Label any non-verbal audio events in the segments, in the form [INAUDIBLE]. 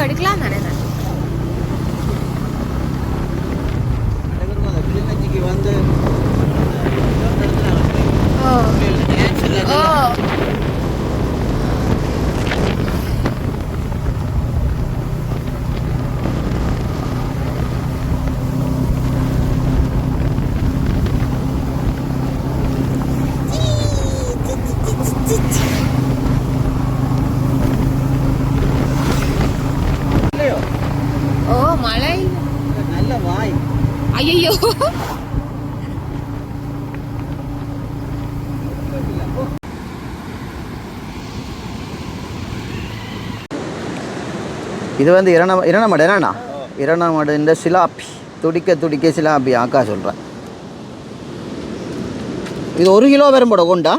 Video எடுக்கலாம் தானே நான் அனைவரும் அந்த கிளிநொச்சிக்கு வந்து ஓ ஓ இல்லையோ ஓ மழை நல்ல வாய் ஐயோ இது வந்து இரண இரணமடு என்னண்ணா? இரணமடு இந்த சிலாப்பி துடிக்க துடிக்க சிலாப்பி ஆக்கா சொல்கிறேன் இது ஒரு கிலோ வரும் போட கொண்டா?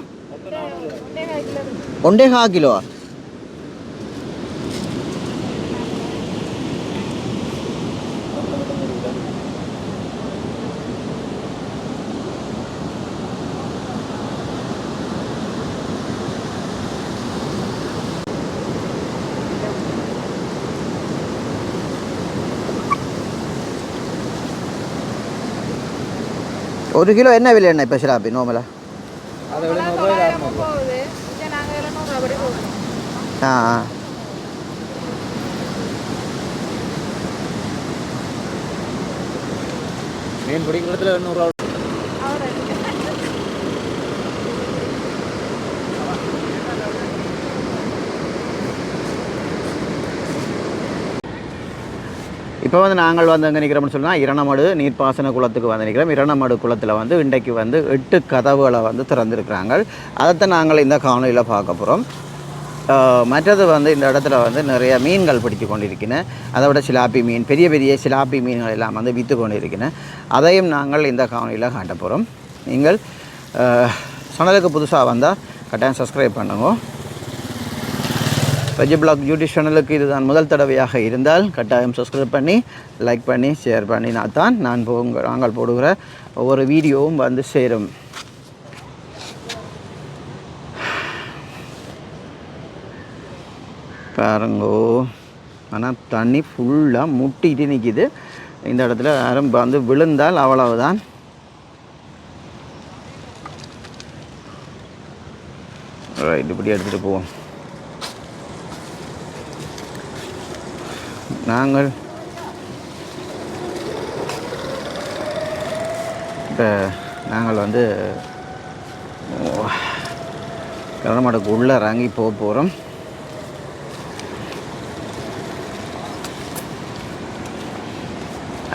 ஒன்றே கா கிலோ. ஒரு கிலோ என்ன விலை என்ன இப்போ சிலாப்பி நோமலா போகுது. இங்க நாங்க எழுநூறு அப்படி போகுது. ஆ ஆ. மீன் பிடிக்கிற இடத்துல எண்ணூறுரூவா இப்போ வந்து நாங்கள் வந்து எங்கே நிற்கிறோம்னு சொன்னால் இரணமடு நீர்ப்பாசன குளத்துக்கு வந்து நிற்கிறோம் இரணமடு குளத்தில் வந்து இன்றைக்கு வந்து எட்டு கதவுகளை வந்து திறந்திருக்கிறாங்க. அதைத்தான் நாங்கள் இந்த காணொலியில் பார்க்க போகிறோம் மற்றது வந்து இந்த இடத்துல வந்து நிறைய மீன்கள் பிடித்து கொண்டிருக்கின. அதை விட சிலாப்பி மீன் பெரிய பெரிய சிலாப்பி மீன்கள் எல்லாம் வந்து விற்று கொண்டிருக்கின. அதையும் நாங்கள் இந்த காணொலியில் காட்ட போகிறோம் நீங்கள் சேனலுக்கு புதுசாக வந்தால் கட்டாயம் சப்ஸ்கிரைப் பண்ணுங்க. வெஜ் பிளாக் யூடியூப் சேனலுக்கு இதுதான் முதல் தடவையாக இருந்தால் கட்டாயம் சப்ஸ்கிரைப் பண்ணி லைக் பண்ணி ஷேர் பண்ணினா தான் நான் போங்க நாங்கள் போடுகிற ஒவ்வொரு வீடியோவும் வந்து சேரும். பாருங்கோ. ஆனால் தண்ணி ஃபுல்லாக முட்டிட்டு நிற்கிது இந்த இடத்துல யாரும் வந்து விழுந்தால் அவ்வளவுதான். ரைட் இப்படி எடுத்துகிட்டு போவோம். நாங்கள் இப்போ நாங்கள் வந்து கரணமாட்டுக்கு உள்ளே இறங்கி போக போகிறோம்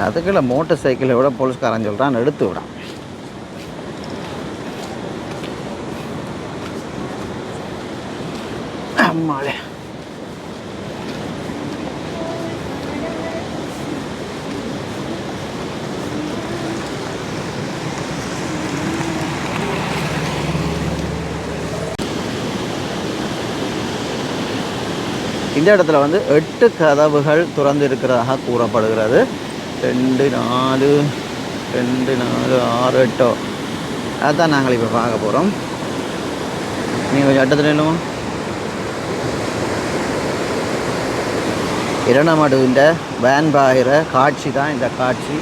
அதுக்குள்ள மோட்டர் சைக்கிளை விட போலீஸ்காரன் சொல்கிறான் எடுத்து விடான். இந்த இடத்துல வந்து எட்டு கதவுகள் திறந்து இருக்கிறதாக கூறப்படுகிறது. ரெண்டு நாலு ரெண்டு நாலு ஆறு எட்டோ. அதுதான் நாங்கள் இப்போ பார்க்க போகிறோம் நீங்கள் கொஞ்சம் அட்டத்தில் என்னமோ இரணமடுவிൻ്റെ வேன் பாயிற காட்சி தான் இந்த காட்சி.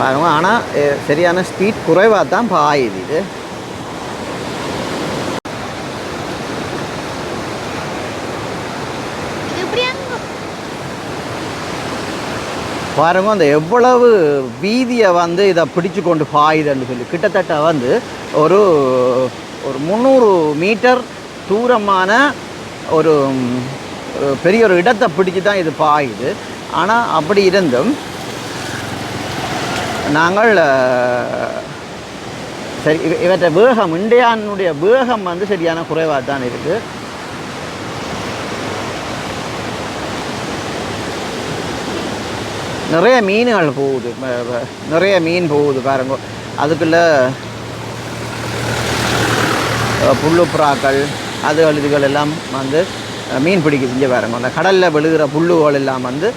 பாருங்க. ஆனால் சரியான ஸ்பீட் குறைவாக தான் பாயுது இது. பாருங்க அந்த எவ்வளவு வீதியை வந்து இதை பிடிச்சு கொண்டு பாயுதுன்னு சொல்லி. கிட்டத்தட்ட வந்து ஒரு ஒரு முந்நூறு மீட்டர் தூரமான ஒரு பெரிய ஒரு இடத்தை பிடிச்சு தான் இது பாயுது. ஆனால் அப்படி இருந்தும் நாங்கள் சரி இவற்றை வேகம் இண்டியானுடைய வேகம் வந்து சரியான குறைவாக தான் இருக்குது நிறைய மீன்கள் போகுது நிறைய மீன் போகுது பாருங்க. அதுக்குள்ளே புல்லு புறாக்கள் அது இதுகள் எல்லாம் வந்து மீன் பிடிக்குது இங்கே பாருங்க. அந்த கடலில் விழுகிற புல்லுகள் எல்லாம் வந்து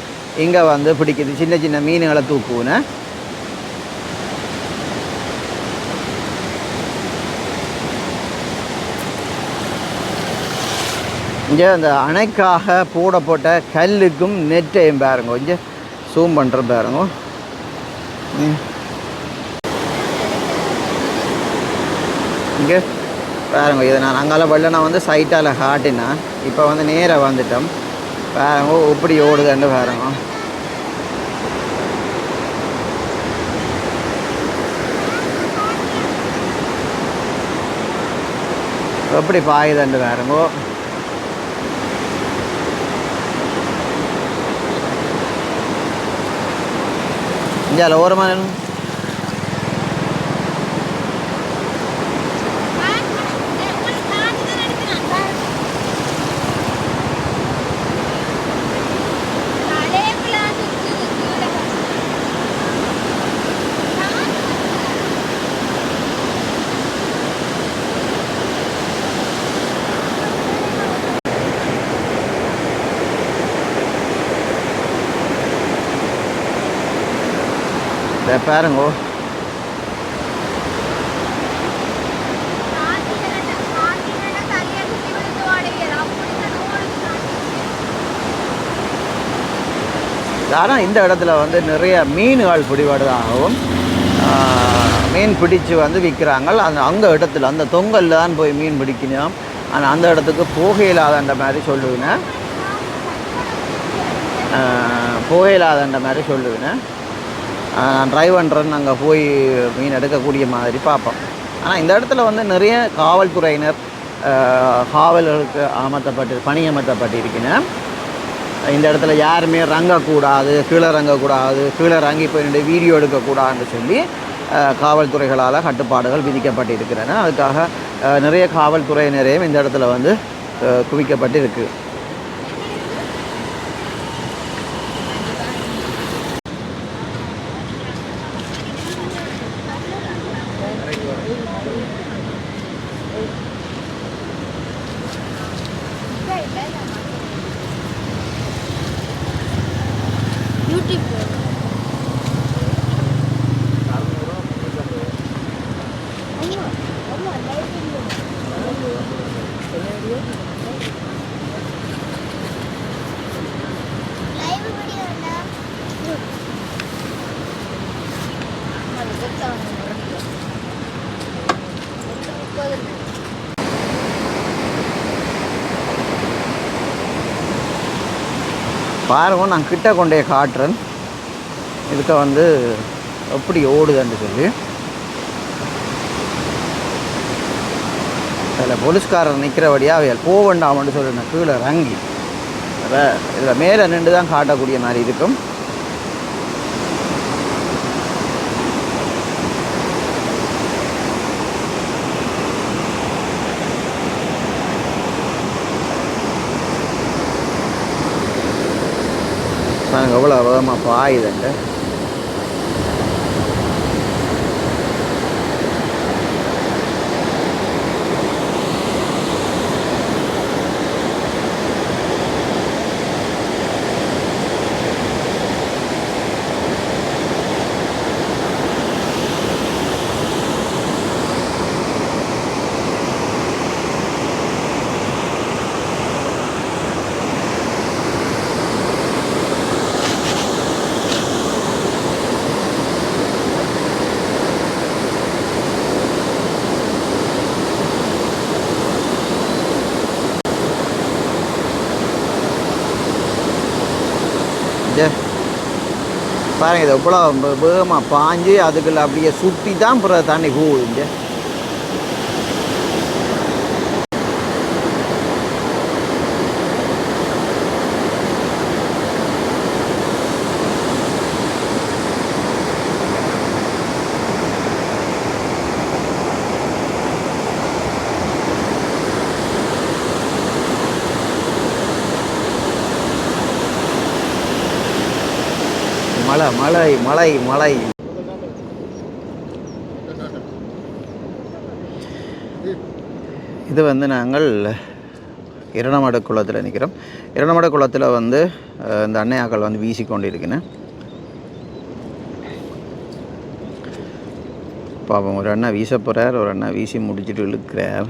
இங்கே வந்து பிடிக்குது. சின்ன சின்ன மீன்களை தூக்குன்னு இங்கே அந்த அணைக்காக போடப்பட்ட கல்லுக்கும் நெட்டையும் பாருங்க. இங்கே சூம் பண்ணுற பாருங்க. இங்கே. பாருங்க இதை நான் அங்கால வெள்ள நான் வந்து சைட்டால் காட்டினேன். இப்போ வந்து நேராக வந்துட்டோம். பாருங்க இப்படி ஓடுதுன்னு பாருங்க. எப்படி பாயுதுன்னு பாருங்க. இங்கே ஓரமாக நின்னு. இதை பாருங்கோ. ஆனால் இந்த இடத்துல வந்து நிறைய மீன்கள் பிடிபடுதாகவும் மீன் பிடிச்சு வந்து விற்கிறாங்க அந்த அந்த இடத்துல அந்த தொங்கலில் தான் போய் மீன் பிடிக்கணும். ஆனால் அந்த இடத்துக்கு போகையில்லாதன்ற மாதிரி சொல்லுவேன். போகையில்லாதன்ற மாதிரி சொல்லுவேன். நான் ட்ரைவ் அங்கே போய் மீன் எடுக்கக்கூடிய மாதிரி பார்ப்போம். ஆனால் இந்த இடத்துல வந்து நிறைய காவல்துறையினர் காவல்களுக்கு காவலர்களுக்கு அமர்த்தப்பட்டு பணி அமர்த்தப்பட்டிருக்கிறேன் இந்த இடத்துல யாருமே ரங்கக்கூடாது கீழே ரங்கக்கூடாது கீழே ரங்கி போய் நின்று வீடியோ எடுக்கக்கூடாதுன்னு சொல்லி காவல்துறைகளால் கட்டுப்பாடுகள் விதிக்கப்பட்டிருக்கிறன அதுக்காக நிறைய காவல்துறையினரையும் இந்த இடத்துல வந்து குவிக்கப்பட்டு இருக்குது பாருங்க நான் கிட்ட கொண்டே காட்டுறேன். இதுக்க வந்து எப்படி ஓடுதுன்னு சொல்லி. அதில் போலீஸ்காரர் நிற்கிறபடியாக அவையால் போக வேண்டாமன்னு சொல்லி நான் கீழே இறங்கி. இதில் மேலே நின்று தான் காட்டக்கூடிய மாதிரி இருக்கும். நாங்கள் எவ்வளோ வேகமாக பாயுதுங்க இங்க பாருங்க இது எவ்வளோ வேகமாக பாஞ்சு அதுக்குள்ள அப்படியே சுற்றி தான் பிறகு தண்ணி போகுது மழை மழை மழை மழை. இது வந்து நாங்கள் இரணமட குளத்தில் நிற்கிறோம் இரணமட குளத்தில் வந்து இந்த அன்னையாக்கள் வந்து வீசி கொண்டு ஒரு அண்ணா வீச போகிறார் ஒரு அண்ணா வீசி முடிச்சிட்டு இழுக்கிறார்.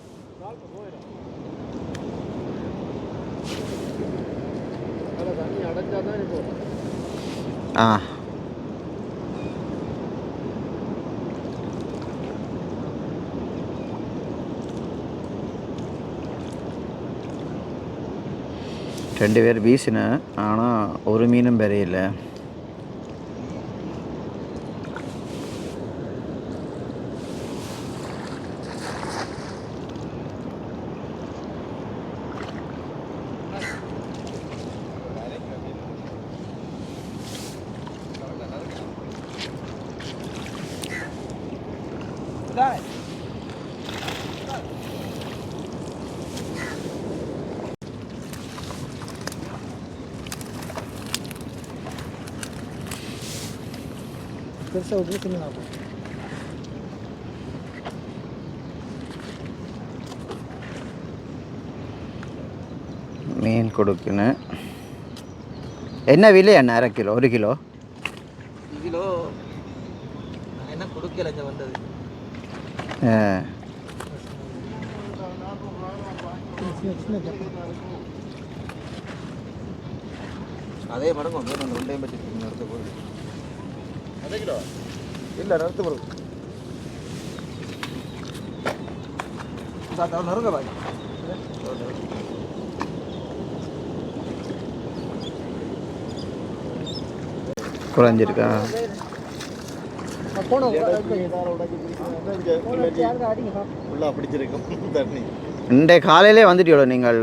ஆ. ரெண்டு பேர் வீசினேன் ஆனால் ஒரு மீனும் பெறையில பெருசாக விட்டு சின்ன மீன் கொடுக்கணும் என்ன விலை என்ன அரை கிலோ ஒரு கிலோ கிலோ என்ன கொடுக்கல வந்தது ஆ. அதே மடங்கு வந்து நாங்கள் ரெண்டையும் பற்றி நிறுத்த போகுது கிலோ இல்லை நிறுத்த போகுது சாத்தா நறுங்க பாய் குறைஞ்சிருக்கா இன்றைய காலையிலே வந்துட்டியோட நீங்கள்?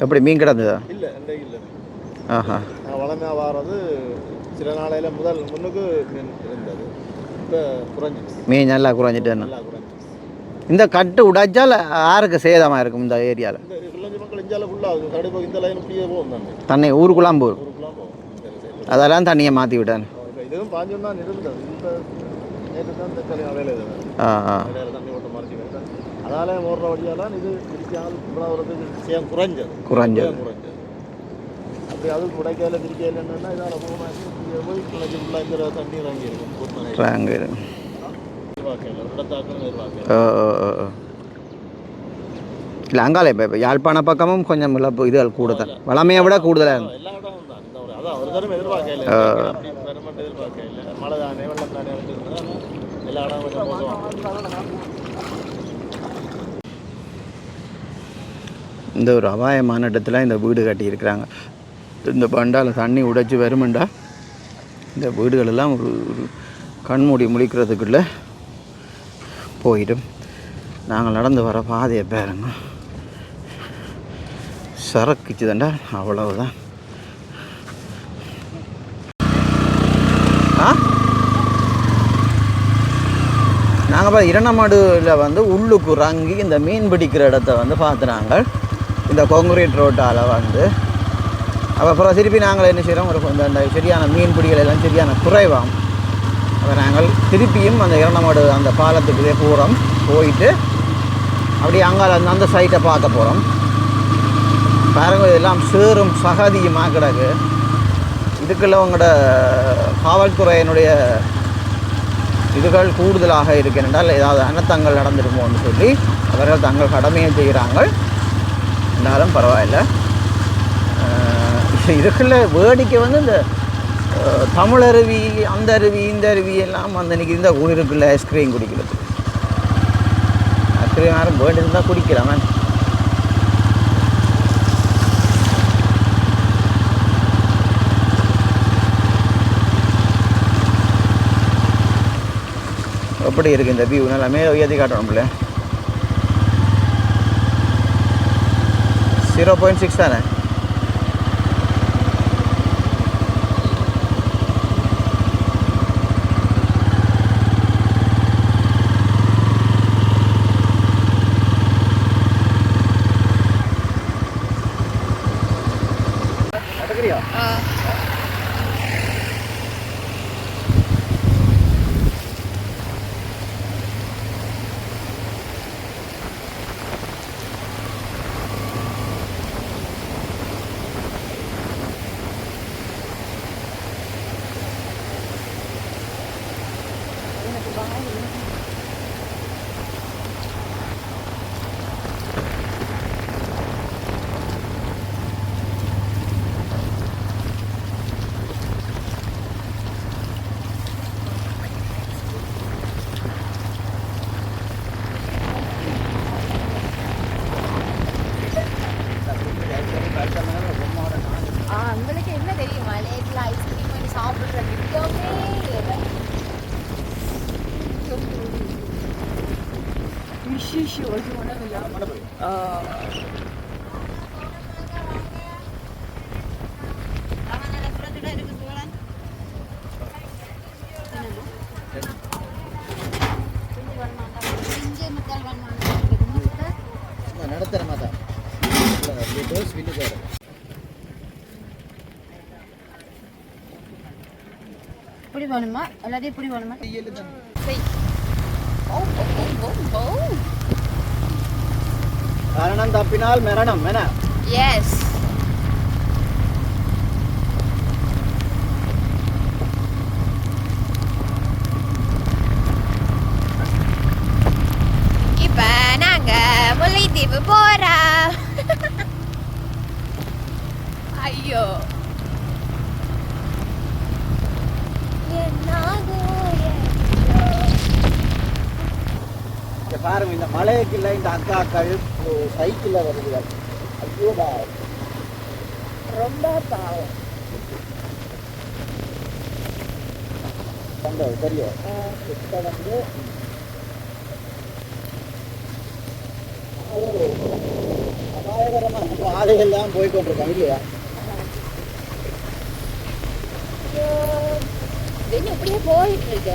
எப்படி மீன் கிடந்ததா? இல்லை ஆஹா. நான் வளமையாக வாரது சில நாளையில் முதல் முன்னுக்கு மீன் இருந்தது. இப்போ குறைஞ்சிச்சு மீன் நல்லா குறைஞ்சிட்டு நல்லா இந்த கட்டு உடைச்சால் யாருக்கு சேதமாக இருக்கும் இந்த ஏரியாவில் மக்கள் இஞ்சால ஃபுல்லாக கடைப்போ இந்த லைன் இப்படியே போகும் தானே. தண்ணி ஊருக்குலாம் போகும். அதெல்லாம் தண்ணியை மாற்றி விட்டேன் இதுவும் பாஞ்சு தான் இருந்தது நேற்று தான் இந்த கல்யாணம் வேலை இது ஆ ஆ. வேலையில் தண்ணி ஓட்ட மறைச்சி வேண்டாம் அதால ஓடுற வழியாலாம் இது பிரிக்காமல் இவ்வளவு சேம் குறைஞ்சது. குறைஞ்சது. குறைஞ்சது. அப்படி அது குடைக்கால பிரிக்கையில் என்னன்னா இதால் போகணும் இல்லை அங்கால இப்போ இப்போ யாழ்ப்பாண பக்கமும் கொஞ்சம் இழப்பு இதுகள் கூடுதல் வளமையை விட கூடுதலாக இந்த ஒரு அபாயமான இடத்துல இந்த வீடு கட்டியிருக்கிறாங்க இந்த பண்டால தண்ணி உடைச்சி வருமெண்டா இந்த வீடுகளெல்லாம் ஒரு ஒரு கண்மூடி முழிக்கிறதுக்குள்ளே போயிடும். நாங்கள் நடந்து வர பாதையை பாருங்க. சரக்குச்சுதாண்டா அவ்வளவுதான். ஆ? நாங்கள் பார்த்து இரணமாடுல வந்து உள்ளுக்கு உறங்கி இந்த மீன் பிடிக்கிற இடத்த வந்து பார்த்துனாங்க இந்த கான்கிரீட் ரோட்டால் வந்து அப்புறம் திருப்பி நாங்கள் என்ன செய்கிறோம் ஒரு கொஞ்சம் அந்த சரியான மீன் பிடிகள் எல்லாம் சரியான குறைவாம். அப்போ நாங்கள் திருப்பியும் அந்த இரணமாடு அந்த பாலத்துக்குள்ளே போகிறோம் போயிட்டு அப்படியே அங்கால அந்த அந்த சைட்டை பார்க்க போகிறோம் பாருங்க இதெல்லாம் சேரும் சகதியுமா கிடக்கு. இதுக்குள்ள உங்களோட காவல்துறையினுடைய இதுகள் கூடுதலாக இருக்கின்றால் ஏதாவது அனர்த்தங்கள் நடந்துருமோன்னு சொல்லி அவர்கள் தங்கள் கடமையை செய்கிறாங்க இருந்தாலும் பரவாயில்லை. [LAUGHS] இதுக்குள்ள வேடிக்கை வந்து இந்த தமிழருவி தமிழ் அருவி அந்த அருவி இந்த அருவி எல்லாம் அந்த இன்னைக்கு இந்த குளிருக்குள்ள ஐஸ்கிரீம் குடிக்கிறது. ஐஸ்கிரீம் யாரும் வேண்டி இருந்தால் குடிக்கலாமே. எப்படி இருக்குது இந்த வியூ நல்லா மேலே உயர்த்தி காட்டணும்ல ஜீரோ பாயிண்ட் சிக்ஸ் தானே? ஆ உங்களுக்கு என்ன தெரியும்? மலையில ஐஸ்கிரீம் பண்ணி சாப்பிடுற விதமே வேற. விசேஷம் ஒரு மனமில்ல. ஆ. நடத்துகிற மாதிரி இப்படி வேணுமா எல்லாத்தையும் இப்படி வேணுமா. காரணம் தப்பினால் மரணம் என்ன? நாங்க முல்லைத்தீவு போறோம். ஐயோ. இங்க பாருங்க இந்த மலைக்குள்ள இந்த அக்காக்கள் சைக்கிளில் வருதுகள் ஐயோடா ரொம்ப பாவம். கண்டது தெரியும் கிட்ட வந்து அபாயகரமாக பாதைகள்லாம் போய் கொண்டிருக்காங்க இல்லையா? போயிட்டு இருக்கு.